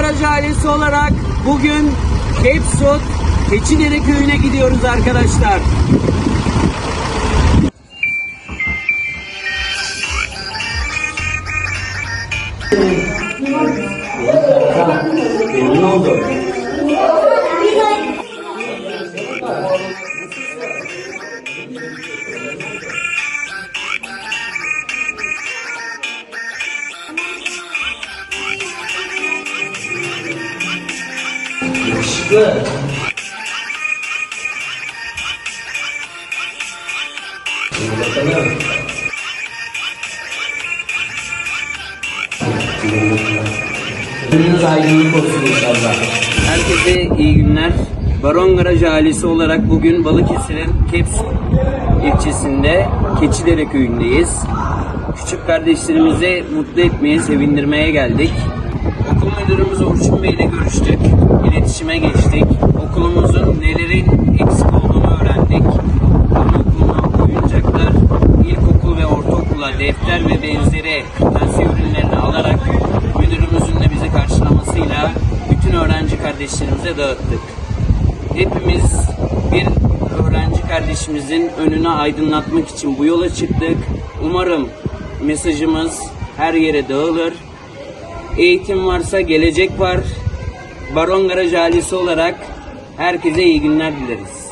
Garaj ailesi olarak bugün Kepsut Keçidere köyüne gidiyoruz arkadaşlar. Memnun oldum. Yakışıklı. Bakalım. Gününüz aydınlık. Herkese iyi günler. Baron Garaj ailesi olarak bugün Balıkesir'in Keps ilçesinde Keçidere köyündeyiz. Küçük kardeşlerimizi mutlu etmeye, sevindirmeye geldik. Okul müdürümüz Orçun Bey ile görüştük. İletişime geçtik. Okulumuzun nelerin eksik olduğunu öğrendik. Anaokuluna oyuncaklar, ilkokul ve ortaokula defter ve benzeri kırtasiye ürünlerini alarak müdürümüzün de bizi karşılamasıyla bütün öğrenci kardeşlerimize dağıttık. Hepimiz bir öğrenci kardeşimizin önünü aydınlatmak için bu yola çıktık. Umarım mesajımız her yere dağılır. Eğitim varsa gelecek var. Baron Garaj ailesi olarak herkese iyi günler dileriz.